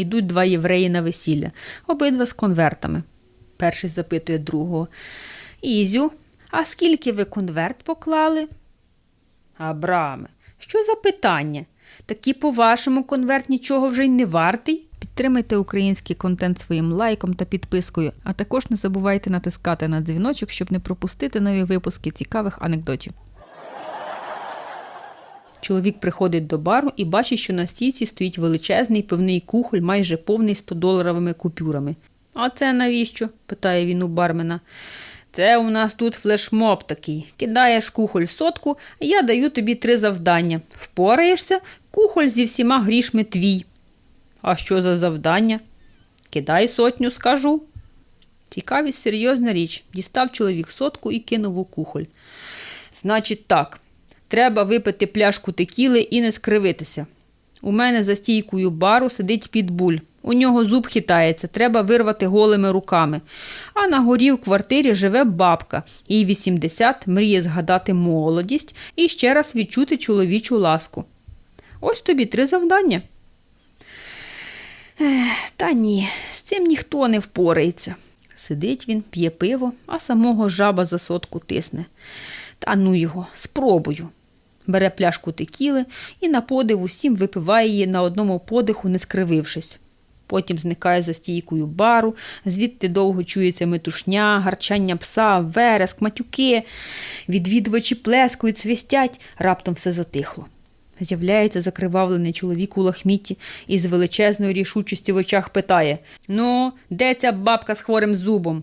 Ідуть два євреї на весілля, обидва з конвертами. Перший запитує другого. Ізю, а скільки ви конверт поклали? Абраме, що за питання? Такі, по-вашому, конверт нічого вже й не вартий? Підтримайте український контент своїм лайком та підпискою, а також не забувайте натискати на дзвіночок, щоб не пропустити нові випуски цікавих анекдотів. Чоловік приходить до бару і бачить, що на стійці стоїть величезний пивний кухоль, майже повний 100-доларовими купюрами. А це навіщо? питає він у бармена. Це у нас тут флешмоб такий. Кидаєш кухоль сотку, а я даю тобі три завдання. Впораєшся, кухоль зі всіма грішми твій. А що за завдання? Кидай сотню, скажу. Цікавість серйозна річ. Дістав чоловік сотку і кинув у кухоль. Значить так, треба випити пляшку текіли і не скривитися. У мене за стійкою бару сидить підбуль. У нього зуб хитається, треба вирвати голими руками. А на горі в квартирі живе бабка, їй 80, мріє згадати молодість і ще раз відчути чоловічу ласку. Ось тобі три завдання. Ех, та ні, з цим ніхто не впорається. Сидить він, п'є пиво, а самого жаба за сотку тисне. Та ну його, спробую. Бере пляшку текіли і на подив усім випиває її на одному подиху, не скривившись. Потім зникає за стійкою бару, звідти довго чується метушня, гарчання пса, вереск, матюки. Відвідувачі плескають, свистять, раптом все затихло. З'являється закривавлений чоловік у лахмітті і з величезною рішучістю в очах питає: Ну, де ця бабка з хворим зубом?